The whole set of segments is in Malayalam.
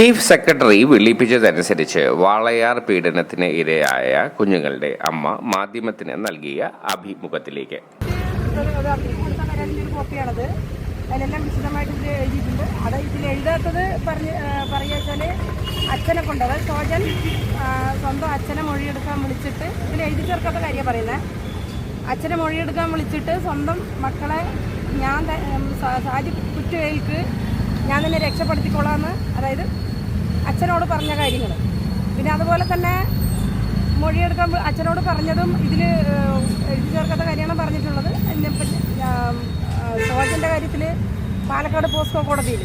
ചീഫ് സെക്രട്ടറി വിളിപ്പിച്ചതനുസരിച്ച് വാളയാർ പീഡനത്തിന് ഇരയായ കുഞ്ഞുങ്ങളുടെ അമ്മ മാധ്യമത്തിന് നൽകിയ അഭിമുഖത്തിലേക്ക് അതിലെല്ലാം വിശദമായിട്ട് ഇതിൽ എഴുതിയിട്ടുണ്ട് അത് ഇതിൽ എഴുതാത്തത് പറഞ്ഞ് പറയുക വെച്ചാൽ അച്ഛനെ കൊണ്ട് അതായത് സോജൻ സ്വന്തം അച്ഛനെ മൊഴിയെടുക്കാൻ വിളിച്ചിട്ട് ഇതിൽ എഴുതി ചേർക്കാത്ത കാര്യം പറയുന്നത് അച്ഛനെ മൊഴിയെടുക്കാൻ വിളിച്ചിട്ട് സ്വന്തം മക്കളെ ഞാൻ സാജി കുറ്റുകൾക്ക് ഞാൻ തന്നെ രക്ഷപ്പെടുത്തിക്കൊള്ളാമെന്ന് അതായത് അച്ഛനോട് പറഞ്ഞ കാര്യങ്ങൾ പിന്നെ അതുപോലെ തന്നെ മൊഴിയെടുക്കാൻ അച്ഛനോട് പറഞ്ഞതും ഇതിൽ എഴുതി ചേർക്കാത്ത കാര്യമാണ് പറഞ്ഞിട്ടുള്ളത്. സോജന്റെ കാര്യത്തിൽ പാലക്കാട് പോസ്കോ കോടതിയിൽ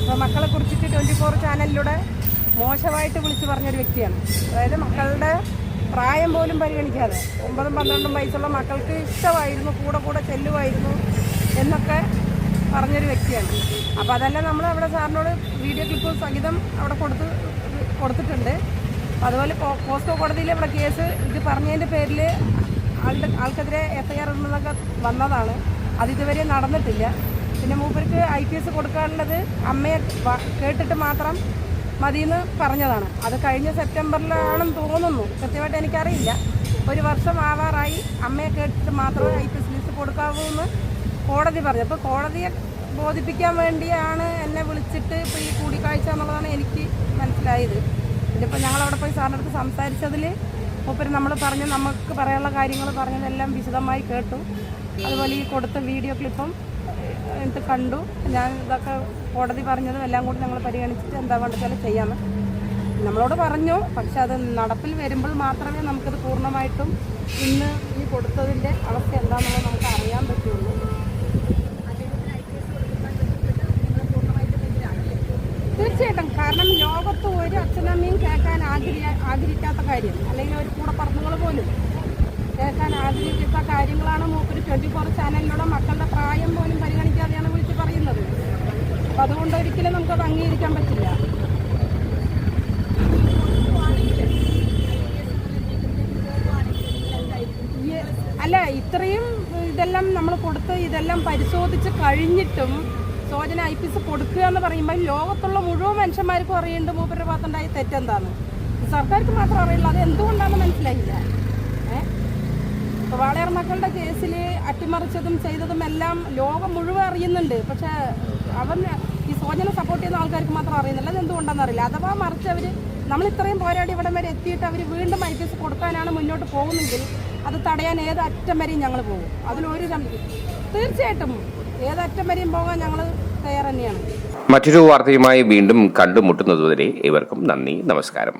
അപ്പോൾ മക്കളെ കുറിച്ചിട്ട് ട്വന്റി ഫോർ ചാനലിലൂടെ മോശമായിട്ട് വിളിച്ച് പറഞ്ഞൊരു വ്യക്തിയാണ്. അതായത് മക്കളുടെ പ്രായം പോലും പരിഗണിക്കാതെ ഒമ്പതും പന്ത്രണ്ടും വയസ്സുള്ള മക്കൾക്ക് ഇഷ്ടമായിരുന്നു കൂടെ കൂടെ ചെല്ലുമായിരുന്നു എന്നൊക്കെ പറഞ്ഞൊരു വ്യക്തിയാണ്. അപ്പോൾ അതെല്ലാം നമ്മൾ അവിടെ സാറിനോട് വീഡിയോ ക്ലിപ്പ് സഹിതം അവിടെ കൊടുത്ത് കൊടുത്തിട്ടുണ്ട്. അതുപോലെ പോസ്കോ കോടതിയിൽ ഇവിടെ കേസ് ഇത് പറഞ്ഞതിന്റെ പേരിൽ ആളുടെ ആൾക്കെതിരെ എഫ് ഐ ആർ ഇടുന്നതൊക്കെ വന്നതാണ്. അതിതുവരെ നടന്നിട്ടില്ല. പിന്നെ മൂപ്പർക്ക് ഐ പി എസ് കൊടുക്കാനുള്ളത് അമ്മയെ കേട്ടിട്ട് മാത്രം മതിയെന്ന് പറഞ്ഞതാണ്. അത് കഴിഞ്ഞ സെപ്റ്റംബറിലാണെന്ന് തോന്നുന്നു. കൃത്യമായിട്ട് എനിക്കറിയില്ല. ഒരു വർഷം ആവാറായി അമ്മയെ കേട്ടിട്ട് മാത്രമേ ഐ പി എസ് ലിസ്റ്റ് കൊടുക്കാവൂ എന്ന് കോടതി പറഞ്ഞു. അപ്പോൾ കോടതിയെ ബോധിപ്പിക്കാൻ വേണ്ടിയാണ് എന്നെ വിളിച്ചിട്ട് ഇപ്പോൾ ഈ കൂടിക്കാഴ്ച എന്നുള്ളതാണ് എനിക്ക് മനസ്സിലായത്. ഇതിപ്പോൾ ഞങ്ങൾ അവിടെ പോയി സാറിന്റെ അടുത്ത് സംസാരിച്ചതിൽ മൂപ്പര് നമ്മൾ പറഞ്ഞ് നമുക്ക് പറയാനുള്ള കാര്യങ്ങൾ പറഞ്ഞതെല്ലാം വിശദമായി കേട്ടു. അതുപോലെ ഈ കൊടുത്ത വീഡിയോ ക്ലിപ്പും എന്നിട്ട് കണ്ടു. ഞാൻ ഇതൊക്കെ കോടതി പറഞ്ഞതും എല്ലാം കൂടി ഞങ്ങൾ പരിഗണിച്ചിട്ട് എന്താ വേണ്ടത് ചെയ്യാമെന്ന് നമ്മളോട് പറഞ്ഞു പക്ഷെ അത് നടപ്പിൽ വരുമ്പോൾ മാത്രമേ നമുക്കത് പൂർണമായിട്ടും ഇന്ന് ഈ കൊടുത്തതിന്റെ അവസ്ഥ എന്താണെന്നുള്ളത് നമുക്ക് അറിയാൻ തീർച്ചയായിട്ടും. കാരണം ലോകത്ത് ഒരു അച്ഛനമ്മയും കേൾക്കാൻ ആഗ്രഹ ആഗ്രഹിക്കാത്ത കാര്യം. അല്ലെങ്കിൽ ഒരു കൂടെ പറന്നുകൾ പോലും കേൾക്കാൻ ആഗ്രഹിക്കാത്ത കാര്യങ്ങളാണ് മൂപ്പര് ട്വന്റി ഫോർ ചാനലിലൂടെ മക്കളുടെ പ്രായം പോലും പരിഗണിക്കാതെയാണ് വിളിച്ച് പറയുന്നത്. അപ്പം അതുകൊണ്ട് ഒരിക്കലും നമുക്കത് അംഗീകരിക്കാൻ പറ്റില്ല. അല്ല ഇത്രയും ഇതെല്ലാം നമ്മൾ കൊടുത്ത് ഇതെല്ലാം പരിശോധിച്ച് കഴിഞ്ഞിട്ടും സോജന ഐ പി എസ് കൊടുക്കുക എന്ന് പറയുമ്പോൾ ലോകത്തുള്ള മുഴുവൻ മനുഷ്യന്മാർക്കും അറിയേണ്ട മൂപ്പരുടെ ഭാഗത്തുണ്ടായ തെറ്റെന്താണ് സർക്കാർക്ക് മാത്രം അറിയില്ല. അത് എന്തുകൊണ്ടാണെന്ന് മനസ്സിലായില്ല. ഏഹ് വാളയർ മക്കളുടെ കേസിൽ അട്ടിമറിച്ചതും ചെയ്തതും എല്ലാം ലോകം മുഴുവൻ അറിയുന്നുണ്ട്. പക്ഷേ അവൻ ഈ സോജനെ സപ്പോർട്ട് ചെയ്യുന്ന ആൾക്കാർക്ക് മാത്രം അറിയുന്നില്ല. അത് എന്തുകൊണ്ടാണെന്ന് അറിയില്ല. അഥവാ മറിച്ച് അവർ നമ്മൾ ഇത്രയും പോരാടി ഇവിടം വരെ എത്തിയിട്ട് അവർ വീണ്ടും ഐ പി എസ് കൊടുക്കാനാണ് മുന്നോട്ട് പോകുന്നെങ്കിൽ അത് തടയാൻ ഏത് അറ്റം വരെയും ഞങ്ങൾ പോകും. അതിലൊരു തീർച്ചയായിട്ടും ഏത് അറ്റം വരെയും പോകാൻ ഞങ്ങൾ തയ്യാർ തന്നെയാണ് മറ്റൊരു വാർത്തയുമായി വീണ്ടും കണ്ടുമുട്ടുന്നതുവരെ ഇവർക്കും നന്ദി നമസ്കാരം.